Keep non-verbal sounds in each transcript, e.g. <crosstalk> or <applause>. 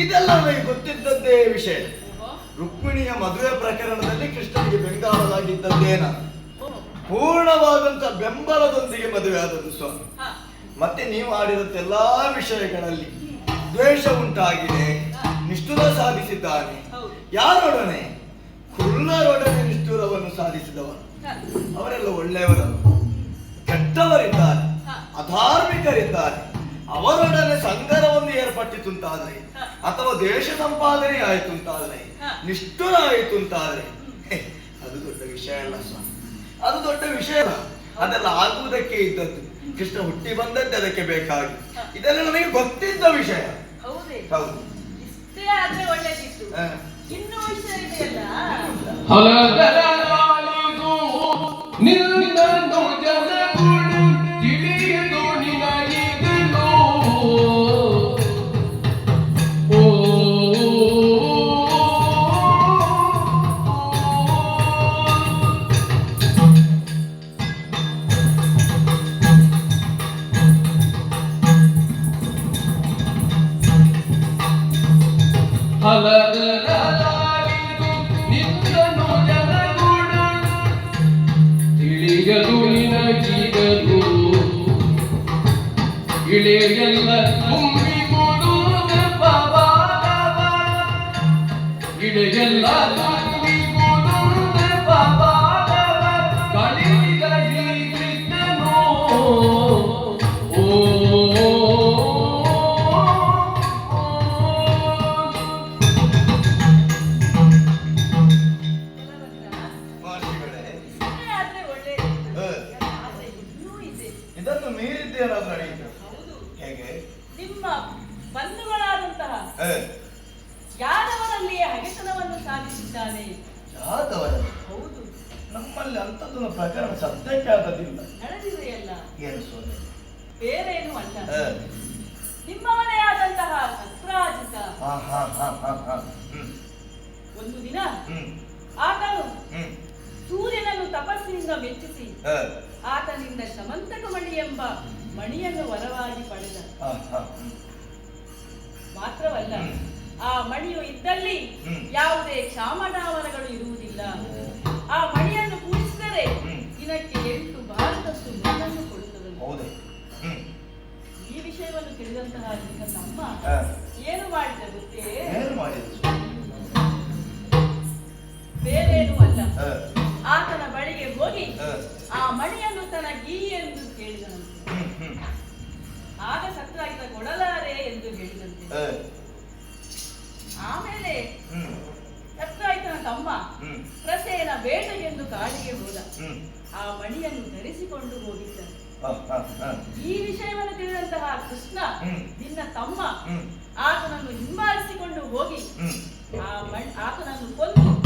ಇದೆಲ್ಲ ನನಗೆ ಗೊತ್ತಿದ್ದದ್ದೇ ವಿಷಯ. ರುಕ್ಮಿಣಿಯ ಮದುವೆ ಪ್ರಕರಣದಲ್ಲಿ ಕೃಷ್ಣನಿಗೆ ಬೆಂಗಾವಲಾಗಿದ್ದದ್ದೇನ ಪೂರ್ಣವಾದಂತ ಬೆಂಬಲದೊಂದಿಗೆ ಮದುವೆ ಆದದ್ದು ಸ್ವಾಮಿ. ಮತ್ತೆ ನೀವು ಆಡಿದಂತ ಎಲ್ಲಾ ವಿಷಯಗಳಲ್ಲಿ ದ್ವೇಷ ಉಂಟಾಗಿದೆ. ನಿಷ್ಠುರ ಸಾಧಿಸಿದ್ದಾನೆ. ಯಾರೊಡನೆ? ಕುಳ್ಳರೊಡನೆ ನಿಷ್ಠುರವನ್ನು ಸಾಧಿಸಿದವನು. ಅವರೆಲ್ಲ ಒಳ್ಳೆಯವರಲ್ಲ. ಕೆಟ್ಟವರಿದ್ದಾರೆ. ಅಧಾರ್ಮಿಕರಿದ್ದಾರೆ. ಅವರೊಡನೆ ಸಂಗರವನ್ನು ಏರ್ಪಟ್ಟಿತು ಅಂತಾದ್ರೆ. ಅಥವಾ ದೇಶ ಸಂಪಾದನೆ ಆಯಿತು ಅಂತಾದ್ರೆ. ನಿಷ್ಠುರ ಆಯಿತು ಅಂತಾದ್ರೆ ಅದು ದೊಡ್ಡ ವಿಷಯ ಅಲ್ಲ ಸ್ವಾಮಿ. ಅದು ದೊಡ್ಡ ವಿಷಯ ಅಲ್ಲ. ಅದೆಲ್ಲ ಆಗುವುದಕ್ಕೆ ಇದ್ದದ್ದು. ಕೃಷ್ಣ ಹುಟ್ಟಿ ಬಂದದ್ದು ಅದಕ್ಕೆ ಬೇಕಾಗಿ. ಇದೆಲ್ಲ ನನಗೆ ಗೊತ್ತಿದ್ದ ವಿಷಯ. ಹೌದೇ? ಹೌದು. ಇಷ್ಟೇ ಆದ್ರೆ ಒಳ್ಳೇದಿತ್ತು. ಹ. ಇನ್ನೂ விடே என்ன ಆತನಿಂದ ಶಮಂತಕ ಮಣಿ ಎಂಬ ಮಣಿಯನ್ನು ವರವಾಗಿ ಪಡೆದ. ಮಾತ್ರವಲ್ಲ ಆ ಮಣಿಯು ಇದ್ದಲ್ಲಿ. ಯಾವುದೇ ಕ್ಷಾಮಧಾವನಗಳು ಇರುವುದಿಲ್ಲ. ಆ ಮಣಿಯನ್ನು ಪೂಜಿಸಿದರೆ. ದಿನಕ್ಕೆ ಎಂಟು ಭಾರತಷ್ಟು ಮಣ್ಣನ್ನು ಕೊಡುತ್ತದೆ ಹೌದೇ. ಈ ವಿಷಯವನ್ನು ತಿಳಿದಂತಹ ನಿನ್ನ ತಮ್ಮ ಏನು ಮಾಡಿದ ಗೊತ್ತೇ? ಬೇರೇನು ಅಲ್ಲ. ಹೋಗಿ. ಆ ಮಣಿಯನ್ನು ತನಗೀ ಎಂದು ಕೇಳಿದನಂತೆ. ಆಗ ಸತ್ರಾಗಿತ ಕೊಡಲಾರೆ ಎಂದು ಹೇಳಿದಂತೆ. ಆಮೇಲೆ ಹ್ಮ್. ಸತ್ರಾಯಿತನ ತಮ್ಮ ಪ್ರಸೇನ ಎಂದು ಕಾಡಿಗೆ ಹೋದ. ಆ ಮಣಿಯನ್ನು ಧರಿಸಿಕೊಂಡು ಹೋಗಿದ್ದ ಹ, ಹ, ಹ. ಈ ವಿಷಯವನ್ನು ತಿಳಿದಂತಹ ಕೃಷ್ಣ. ನಿನ್ನ ತಮ್ಮ ಆತನನ್ನು ಹಿಂಬಾಲಿಸಿಕೊಂಡು ಹೋಗಿ. ಆ ಮಣ್ ಆತನನ್ನು ಕೊಂದು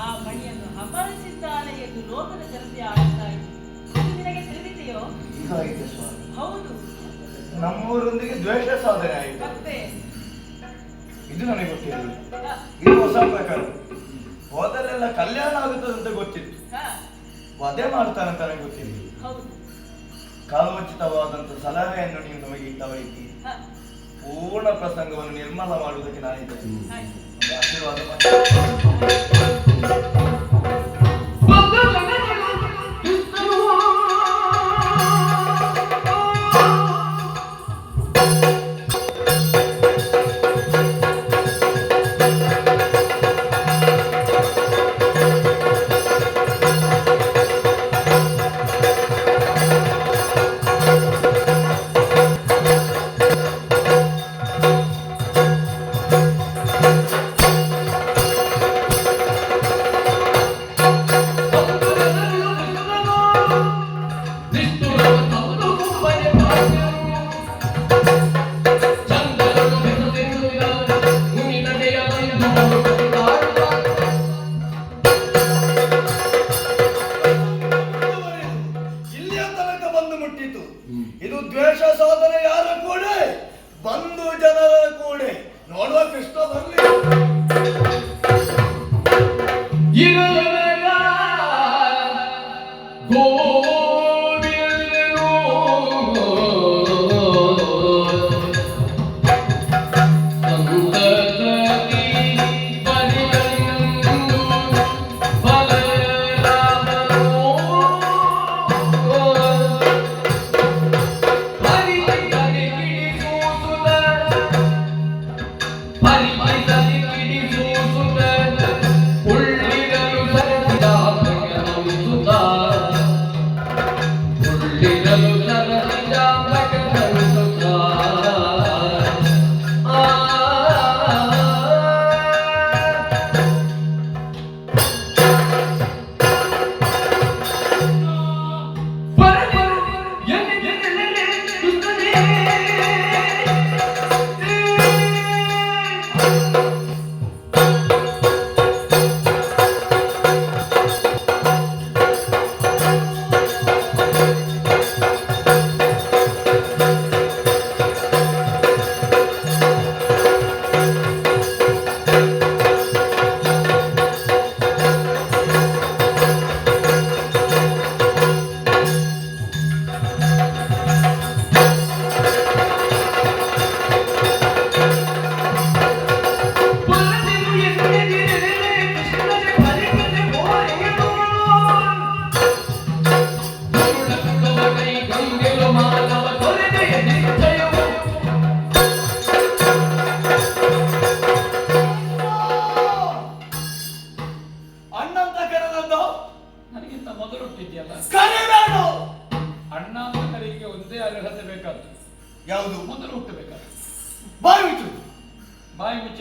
ಆ ಮಣಿಯನ್ನು ಅಪಹರಿಸಿದ್ದಾನೆ ಎಂದು ಲೋಕದ ಜನತೆ ಆಡ್ತಾ ಇತ್ತು ನಿನಗೆ ತಿಳಿದಿದೆಯೋ? ಹೌದು. ನಮ್ಮೂರೊಂದಿಗೆ ದ್ವೇಷ ಸಾಧನೆ ಆಯಿತು ಮತ್ತೆ? ಇದು ನನಗೆ ಗೊತ್ತಿರಲಿಲ್ಲ. ಇದು ಹೊಸ ಪ್ರಕಾರ ಹೋದಲ್ಲೆಲ್ಲ ಕಲ್ಯಾಣ ಆಗುತ್ತದೆ ಅಂತ ಗೊತ್ತಿತ್ತು. ವಧೆ ಮಾಡ್ತಾನೆ ಅಂತ ನನಗೆ ಗೊತ್ತಿಲ್ಲ ಹೌದು. ಕಾಲೋಚಿತವಾದಂತ ಸಲಹೆಯನ್ನು ನೀವು ನಮಗೆ ಇದ್ದವರಿದ್ದೀರಿ ಪೂರ್ಣ ಪ್ರಸಂಗವನ್ನು ನಿರ್ಮಲ ಮಾಡುವುದಕ್ಕೆ ನಾನಿದ್ದೇನೆ. ಆಶೀರ್ವಾದ ಮಾಡಿ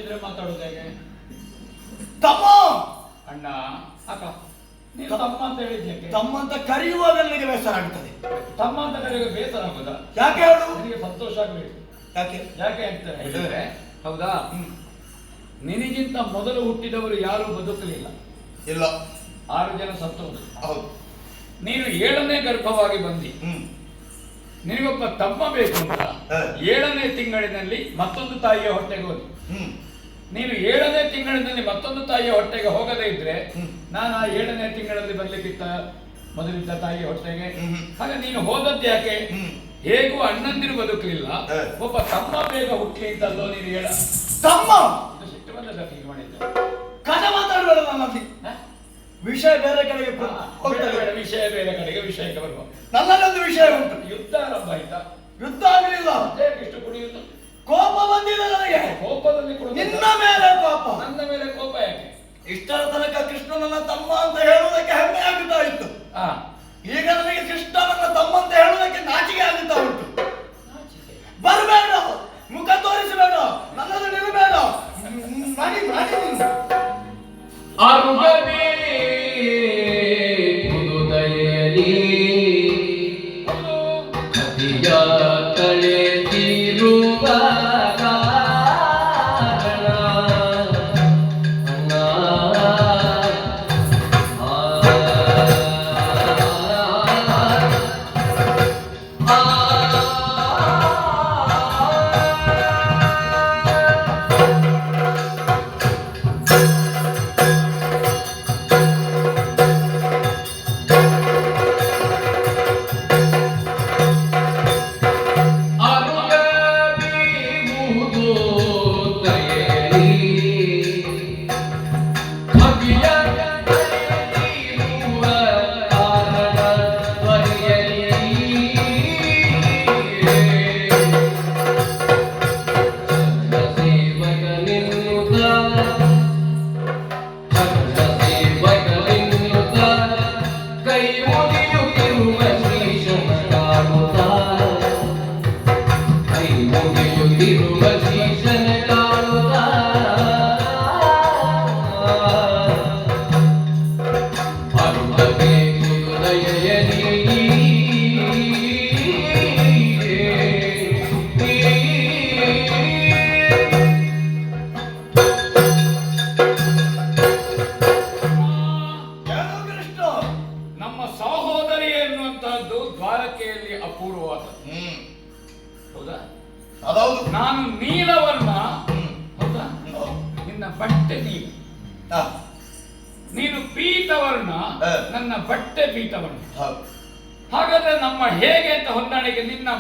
ಮುಚ್ಚಿದ್ರೆ ಮಾತಾಡೋದು ಹೇಗೆ ತಮ್ಮ! ಅಣ್ಣ ಅಕ್ಕ ನೀವು ತಮ್ಮ ಅಂತ ಹೇಳಿದ್ಯಾಕೆ ತಮ್ಮ ಅಂತ ಕರೆಯುವಾಗ ನನಗೆ ಬೇಸರ ಆಗ್ತದೆ. ತಮ್ಮ ಅಂತ ಕರೆಯುವಾಗ ಬೇಸರ ಆಗೋದಾ? ಯಾಕೆ ಹೇಳು? ನನಗೆ ಸಂತೋಷ ಆಗಬೇಕು. ಯಾಕೆ? ಯಾಕೆ ಅಂತ ಹೇಳಿದ್ರೆ ಹೌದಾ? ನಿನಗಿಂತ ಮೊದಲು ಹುಟ್ಟಿದವರು ಯಾರೂ ಬದುಕಲಿಲ್ಲ. ಇಲ್ಲ. ಆರು ಜನ ಸತ್ತು ಹೌದು. ನೀನು ಏಳನೇ ಗರ್ಭವಾಗಿ ಬಂದಿ. ನಿನಗೊಬ್ಬ ತಮ್ಮ ಬೇಕು ಅಂತ ಏಳನೇ ತಿಂಗಳಿನಲ್ಲಿ ಮತ್ತೊಂದು ತಾಯಿಯ ಹೊಟ್ಟೆಗೆ ಹೋದಿ ಹ್ಮ್. ನೀನು ಏಳನೇ ತಿಂಗಳಿನಲ್ಲಿ ಮತ್ತೊಂದು ತಾಯಿಯ ಹೊಟ್ಟೆಗೆ ಹೋಗದೇ ಇದ್ರೆ. ನಾನು ಆ ಏಳನೇ ತಿಂಗಳಲ್ಲಿ ಬರ್ಲಿಕ್ಕಿತ್ತ ಮೊದಲಿದ್ದ ತಾಯಿಯ ಹೊಟ್ಟೆಗೆ? ಹಾಗೆ ನೀನು ಹೋದದ್ದು ಯಾಕೆ? ಹೇಗೂ ಅಣ್ಣಂದಿರು ಬದುಕಲಿಲ್ಲ. ಒಬ್ಬ ತಮ್ಮ ಬೇಗ ಹುಟ್ಟಿ ಅಂತಲ್ಲೋ ನೀನು ಹೇಳ. ತಮ್ಮ? ಇದು ಸಿಟ್ಟು ಬಂದದ ಹೀಗೆ ಮಾಡಿದ್ದೆ? ಕಥೆ ಮಾತಾಡಬೇಡ ನನ್ನಲ್ಲಿ ವಿಷಯ ಬೇರೆ ಕಡೆಗೆ ಬೇಡ, ವಿಷಯ ಬೇರೆ ಕಡೆಗೆ ವಿಷಯಕ್ಕೆ ಬರುವ. ನನ್ನಲ್ಲಿ ಒಂದು ವಿಷಯ ಉಂಟು. ಯುದ್ಧ ಆರಂಭ ಆಯ್ತಾ? ಯುದ್ಧ ಆಗಲಿಲ್ಲ. ಇಷ್ಟು ಕುಡಿಯುವುದು ಕೋಪ ಬಂದಿದೆ ನನಗೆ. ಕೋಪದಲ್ಲಿ ಕೂಡ ನಿನ್ನ ಮೇಲೆ ಕೋಪ. ನನ್ನ ಮೇಲೆ ಕೋಪ ಯಾಕೆ? ಇಷ್ಟರ ತನಕ ಕೃಷ್ಣನನ್ನ ತಮ್ಮ ಅಂತ ಹೇಳುವುದಕ್ಕೆ ಹೆಮ್ಮೆ ಆಗುತ್ತಾ ಇತ್ತು. ಆ. ಈಗ ನನಗೆ ಕೃಷ್ಣನನ್ನ ತಮ್ಮ ಅಂತ ಹೇಳುವುದಕ್ಕೆ ನಾಚಿಕೆ ಆಗುತ್ತಾ ಉಂಟು. ಬರಬೇಡ ಮುಖ ತೋರಿಸಬೇಡ. ನನ್ನದು ನಿಲ್ಲಬೇಡ. ಮಾಡಿ ಮಾಡಿ. ನೀನು.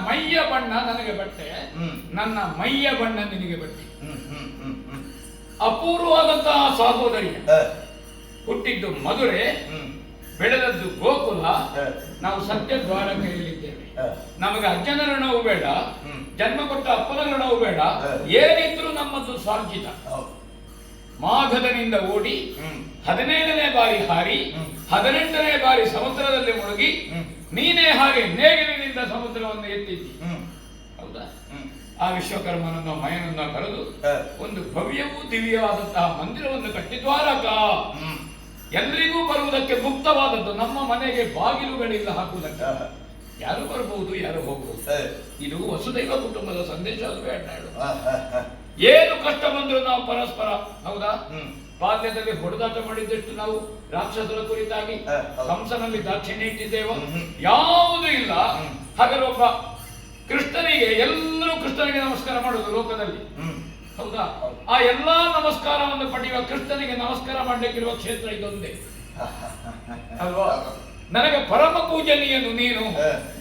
ಮೈಯ ಬಣ್ಣ ನನಗೆ ಬಟ್ಟೆ ನನ್ನ ಮೈಯ ಬಣ್ಣ ನಿನಗೆ ಬಟ್ಟೆ. ಅಪೂರ್ವವಾದಂತಹ ಸಹೋದರಿ ಹುಟ್ಟಿದ್ದು ಮಧುರೆ ಬೆಳೆದದ್ದು ಗೋಕುಲ ನಾವು ಸತ್ಯ ದ್ವಾರಕೆಯಲ್ಲಿದ್ದೇವೆ. ಹ. ನಮಗೆ ಅಜ್ಜನರ ನೋವು ಬೇಡ ಜನ್ಮ ಕೊಟ್ಟ ಅಪ್ಪನ ನೋವು ಬೇಡ. ಏನಿದ್ರು ನಮ್ಮದು ಸ್ವಾರ್ಜಿತ ಮಾಘದನಿಂದ ಓಡಿ ಹದಿನೈದನೇ ಬಾರಿ ಹಾರಿ. ಹದಿನೆಂಟನೇ ಬಾರಿ ಸಮುದ್ರದಲ್ಲಿ ಮುಳುಗಿ. ನೀನೇ ಹಾಗೆ ನೇಗಿಲಿನಿಂದ ಸಮುದ್ರವನ್ನು ಎತ್ತಿದ್ದಿ ಹೌದಾ? ಆ ವಿಶ್ವಕರ್ಮನನ್ನು ಮಯನನ್ನ ಕರೆದು. ಒಂದು ಭವ್ಯವೂ ದಿವ್ಯವಾದಂತಹ ಮಂದಿರವನ್ನು ಕಟ್ಟಿದ್ವಾರಕ ಹ್ಮ್. ಎಲ್ರಿಗೂ ಬರುವುದಕ್ಕೆ ಮುಕ್ತವಾದದ್ದು ನಮ್ಮ ಮನೆಗೆ ಬಾಗಿಲುಗಳಿಲ್ಲ ಹಾಕುವುದಕ್ಕೆ. ಯಾರು ಬರಬಹುದು ಯಾರು ಹೋಗಬಹುದು. ಇದು ವಸುದೈವ ಕುಟುಂಬದ ಸಂದೇಶ. ಏನು ಕಷ್ಟ ಬಂದ್ರು ನಾವು ಪರಸ್ಪರ ಹೌದಾ? ಬಾಲ್ಯದಲ್ಲಿ ಹೊಡೆದಾಟ ಮಾಡಿದ್ದಷ್ಟು ನಾವು ರಾಕ್ಷಸರ ಕುರಿತಾಗಿ. ಕಂಸನಲ್ಲಿ ದಾಕ್ಷಿಣ್ಯ ಇಟ್ಟಿದ್ದೇವ. ಯಾವುದೂ ಇಲ್ಲ. ಹಾಗಾದ್ರೆ ಒಬ್ಬ ಕೃಷ್ಣನಿಗೆ ಎಲ್ಲರೂ ಕೃಷ್ಣನಿಗೆ ನಮಸ್ಕಾರ ಮಾಡುವುದು ಲೋಕದಲ್ಲಿ. ಹೌದಾ? ಆ ಎಲ್ಲಾ ನಮಸ್ಕಾರವನ್ನು ಪಡೆಯುವ ಕೃಷ್ಣನಿಗೆ ನಮಸ್ಕಾರ ಮಾಡಲಿಕ್ಕಿರುವ ಕ್ಷೇತ್ರ ಇದೊಂದೇ. <laughs> ಅಲ್ವಾ? ನನಗೆ ಪರಮ ಪೂಜನೀಯನು ನೀನು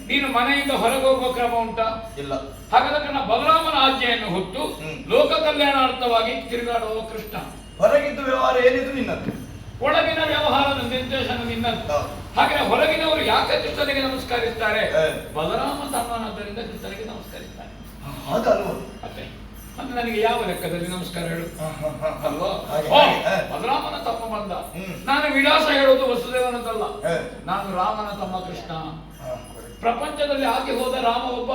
ನೀನು. ಮನೆಯಿಂದ ಹೊರಗೋಗುವ ಕ್ರಮ ಉಂಟಾ? ಇಲ್ಲ. ಹಾಗಾದ್ರೆ ನನ್ನ ಬಲರಾಮನ ಆಜ್ಞೆಯನ್ನು ಹೊತ್ತು. ಲೋಕ ಕಲ್ಯಾಣಾರ್ಥವಾಗಿ ತಿರುಗಾಡುವ ಕೃಷ್ಣ. ಹೊರಗಿದ್ದು ವ್ಯವಹಾರ ಏನಿದ್ರು ನಿನ್ನದು? ಒಳಗಿನ ವ್ಯವಹಾರದ ನಿರ್ದೇಶನ ನಿನ್ನದು. ಹಾಗೆ ಹೊರಗಿನವರು ಯಾಕೆ ಕೃಷ್ಣನಿಗೆ ನಮಸ್ಕರಿಸ್ತಾರೆ. ಬಲರಾಮ ಸಮಾನದ್ದರಿಂದ ಕೃಷ್ಣನಿಗೆ ನಮಸ್ಕರಿಸ್ತಾರೆ. ಮತ್ತೆ ಅಂದ್ರೆ ನನಗೆ ಯಾವ ಲೆಕ್ಕದಲ್ಲಿ ನಮಸ್ಕಾರ ಹೇಳು. ಅಲ್ವಾ. ಬಲರಾಮನ ತಮ್ಮ ಬಂದ. ನಾನು ವಿಳಾಸ ಹೇಳೋದು ವಸುದೇವನದಲ್ಲ. ನಾನು ರಾಮನ ತಮ್ಮ ಕೃಷ್ಣ. ಪ್ರಪಂಚದಲ್ಲಿ ಆಗಿ ಹೋದ ರಾಮ ಒಬ್ಬ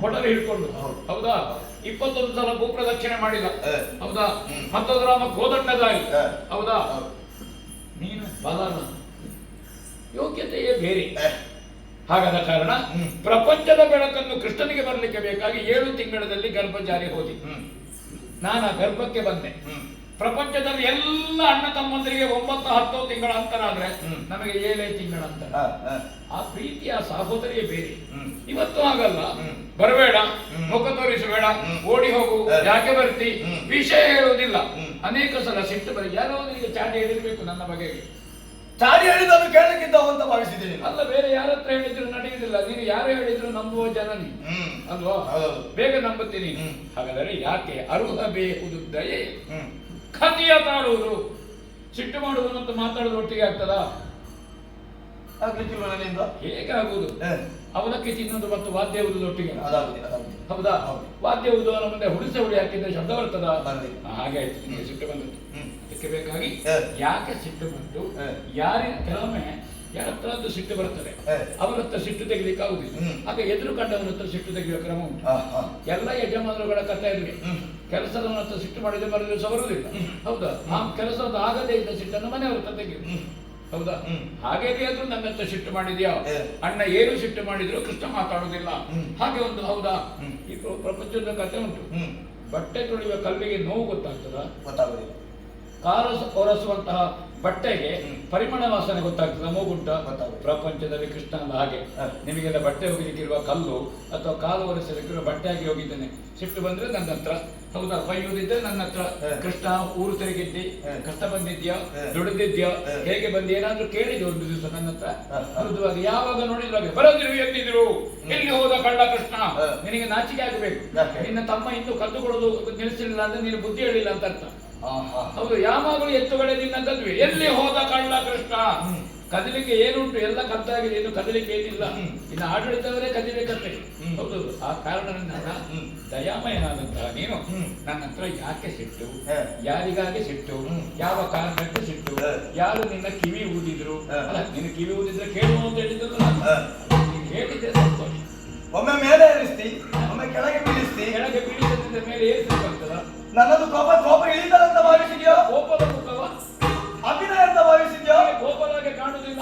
ಕೊಡಲು ಹಿಡ್ಕೊಂಡು. ಹೌದು. ಇಪ್ಪತ್ತೊಂದು ಸಲ ಭೂಪ್ರದಕ್ಷಿಣೆ ಮಾಡಿದ. ಹೌದಾ. ಮತ್ತೊಂದು ರಾಮ ಗೋದಂಡದಾಗಿ ಹೌದಾ. ನೀನು ಬಲನ. ಯೋಗ್ಯತೆಯೇ ಬೇರೆ. ಹಾಗಾದ ಕಾರಣ ಪ್ರಪಂಚದ ಬೆಳಕನ್ನು ಕೃಷ್ಣನಿಗೆ ಬರಲಿಕ್ಕೆ ಬೇಕಾಗಿ ಏಳು ತಿಂಗಳಲ್ಲಿ ಗರ್ಭ ಜಾರಿ ಹೋದಿ. ನಾನು ಆ ಗರ್ಭಕ್ಕೆ ಬಂದೆ. ಪ್ರಪಂಚದಲ್ಲಿ ಎಲ್ಲ ಅಣ್ಣ ತಮ್ಮಂದರಿಗೆ ಒಂಬತ್ತು ಹತ್ತು ತಿಂಗಳ ಅಂತರ ಆದ್ರೆ ನಮಗೆ ಏಳೇ ತಿಂಗಳ ಅಂತರ. ಆ ಪ್ರೀತಿಯ ಸಹೋದರಿಯೇ ಬೇರೆ. ಇವತ್ತು ಹಾಗಲ್ಲ. ಬರಬೇಡ. ಮುಖ ತೋರಿಸಬೇಡ. ಓಡಿ ಹೋಗು. ಯಾಕೆ ಬರ್ತಿ? ವಿಷಯ ಹೇಳುವುದಿಲ್ಲ. ಅನೇಕ ಸಲ ಸಿಟ್ಟು ಬರೀ ಯಾರೋ ಈಗ ಚಾಟಿ ಹೇಳಿರ್ಬೇಕು ನನ್ನ ಬಗೆಗೆ. ಚಾಡಿ ಹೇಳಿದನ್ನು ಕೇಳಕ್ಕಿಂತ ಅಂತ ಭಾವಿಸಿದ್ದೀನಿ. ಅಲ್ಲ ಬೇರೆ ಯಾರ ಹತ್ರ ಹೇಳಿದ್ರು ನಡೆಯುವುದಿಲ್ಲ. ನೀನು ಯಾರು ಹೇಳಿದ್ರು ನಂಬುವ ಜನ ನೀನು. ಅಲ್ವಾ. ಬೇಗ ನಂಬುತ್ತೀನಿ ಹಾಗಾದ್ರೆ ಯಾಕೆ ಅರುಹ ಬೇಹುದು ದಯೆ ಕತಿಯ ತಾಳುವುದು. ಸಿಟ್ಟು ಮಾಡುವುದು ಅಂತ ಮಾತಾಡೋದು ಒಟ್ಟಿಗೆ ಆಗ್ತದಾ? ಆಗ್ಲಿಕ್ಕಿಲ್ವ ನನ್ನಿಂದ? ಹೇಗಾಗುವುದು? ಅವನಕ್ಕೆ ತಿನ್ನೋದು ಮತ್ತು ವಾದ್ಯ ಊದುವುದು ಒಟ್ಟಿಗೆ. ಹೌದಾ? ಹೌದು. ವಾದ್ಯ ಊದುವನ ಮುಂದೆ ಹುಡಿಸ ಹುಡಿ ಹಾಕಿದ್ರೆ ಶಬ್ದ ಬರ್ತದ? ಹಾಗೆ ಆಯ್ತು. ಸಿಟ್ಟು ಬಂದದ್ದು ಹ್ಮ್. ಅದಕ್ಕೆ ಬೇಕಾಗಿ ಯಾಕೆ ಸಿಟ್ಟು ಬಂತು. ಯಾರಿನ ಕೆಲವೊಮ್ಮೆ ಯಾರ ಹತ್ರ ಸಿಟ್ಟು ಬರ್ತದೆ. ಅವರ ಹತ್ರ ಸಿಟ್ಟು ತೆಗಿಲಿಕ್ಕೆ ಆಗುದಿಲ್ಲ ಹ್ಮ್. ಆಗ ಎದುರು ಕಂಡವನ ಹತ್ರ ಸಿಟ್ಟು ತೆಗೆಯುವ ಕ್ರಮ ಉಂಟು. ಎಲ್ಲ ಯಜಮಾನರುಗಳ ಕಥೆ ಇರಲಿ. ಕೆಲಸದವನ ಹತ್ರ ಸಿಟ್ಟು ಮಾಡಿದ್ರೆ ಮರು ದಿವಸ ಬರುವುದಿಲ್ಲ. ಹೌದಾ? ಆ ಕೆಲಸದ ಆಗದೇ ಇದ್ದ ಸಿಟ್ಟನ್ನು ಮನೆಯವ್ರ ಹತ್ರ ತೆಗೆಯುವುದು ಹೌದಾ. ಹಾಗೆ ಆದ್ರೂ ನನ್ನ ಹತ್ರ ಸಿಟ್ಟು ಮಾಡಿದ್ಯಾ? ಅಣ್ಣ ಏನು ಸಿಟ್ಟು ಮಾಡಿದ್ರು ಕೃಷ್ಣ ಮಾತಾಡುದಿಲ್ಲ ಹಾಗೆ ಒಂದು ಹೌದಾ. ಈ ಪ್ರಪಂಚದ ಕಥೆ ಉಂಟು. ಬಟ್ಟೆ ತೊಳೆಯುವ ಕಲ್ಲಿಗೆ ನೋವು ಗೊತ್ತಾಗ್ತದ? ಗೊತ್ತಾಗುದಿಲ್ಲ. ಕಾಲ ಒರೆಸುವಂತಹ ಬಟ್ಟೆಗೆ. ಪರಿಮಳ ವಾಸನೆ ಗೊತ್ತಾಗ್ತದೆ ಮೂಗುಂಟ. ಗೊತ್ತಾಗುತ್ತೆ. ಪ್ರಪಂಚದಲ್ಲಿ ಕೃಷ್ಣ ಅಲ್ಲ ಹಾಗೆ. ನಿಮಗೆಲ್ಲ ಬಟ್ಟೆ ಹೋಗಲಿಕ್ಕಿರುವ ಕಲ್ಲು ಅಥವಾ ಕಾಲು ಒರೆಸಲಿಕ್ಕಿರುವ ಬಟ್ಟೆಯಾಗಿ ಹೋಗಿದ್ದೇನೆ. ಸಿಟ್ಟು ಬಂದ್ರೆ ನನ್ನ ಹತ್ರ. ಹೌದಾ? ಬೈಯುವುದಿದ್ರೆ ನನ್ನ ಹತ್ರ. ಕೃಷ್ಣ ಊರು ತಿರುಗಿದ್ದಿ. ಕಷ್ಟ ಬಂದಿದ್ಯಾ? ದುಡಿದಿದ್ಯಾ? ಹೇಗೆ ಬಂದಿ? ಏನಾದ್ರೂ ಕೇಳಿದೆ ಒಂದು ದಿವಸ ನನ್ನ ಹತ್ರ. ಮೃದುವಾಗಿ ಯಾವಾಗ ನೋಡಿದ್ರು ಹಾಗೆ ಬರೋದಿರು ಎಲ್ಲಿದ್ರು? ಎಲ್ಲಿ ಹೋದ ಕಳ್ಳ ಕೃಷ್ಣ. ನಿನಗೆ ನಾಚಿಕೆ ಆಗಬೇಕು? ನಿನ್ನ ತಮ್ಮ ಇನ್ನು ಕದ್ದುಕೊಳ್ಳೋದು ನಿಲ್ಲಿಸಲಿಲ್ಲ ಅಂದ್ರೆ ನೀನು ಬುದ್ಧಿ ಹೇಳಿಲ್ಲ ಅಂತ ಅರ್ಥ. ಹೌದು ಯಾವಾಗಲೂ ಎತ್ತುಗಳೇ ನಿನ್ನ ಕದ್ವಿ ಎಲ್ಲಿ ಹೋದ ಕಳ್ಳ ಕೃಷ್ಣ. ಕದಲಿಕ್ಕೆ ಏನುಂಟು? ಎಲ್ಲ ಕದ್ದಾಗಿದೆ. ಏನು ಕದಲಿಕ್ಕೆ ಏನಿಲ್ಲ. ಇನ್ನ ಆಡಳಿತವರೇ ಕದಿಬೇಕಂತೆ. ಹೌದು ಆ ಕಾರಣದಿಂದ. ದಯಾಮಯನಾದಂತಹ ನೀನು. ನನ್ನ ಹತ್ರ ಯಾಕೆ ಸಿಟ್ಟು. ಯಾರಿಗಾಗಿ ಸಿಟ್ಟು. ಯಾವ ಕಾರಣಕ್ಕೆ ಸಿಟ್ಟು? ಯಾರು ನಿನ್ನ ಕಿವಿ ಊದಿದ್ರು? ಅಲ್ಲ ನಿನ್ನ ಕಿವಿ ಊದಿದ್ರೆ ಕೇಳು ಅಂತ ಹೇಳಿದ್ರು ಹೇಳಿದ್ರೆ ಸಂತೋಷ. ಒಮ್ಮೆ ಮೇಲೆ ಏರಿಸ್ತಿ ಒಮ್ಮೆ ಕೆಳಗೆ ಬೀಳಿಸ್ತಿ. ಕೆಳಗೆ ಬೀಳಿಸಿದ ಮೇಲೆ ಏರಿಸಬೇಕಾಗ್ತದ. ನನ್ನದು ಕೋಪ ಕೋಪ ಅಂತ ಭಾವಿಸಿದ್ಯೋ? ಕೋಪದ ಮುಖವ? ಅಭಿನಯ ಅಂತ ಭಾವಿಸಿದ್ಯೋ? ಕೋಪದಾಗೆ ಕಾಣುವುದಿಲ್ಲ.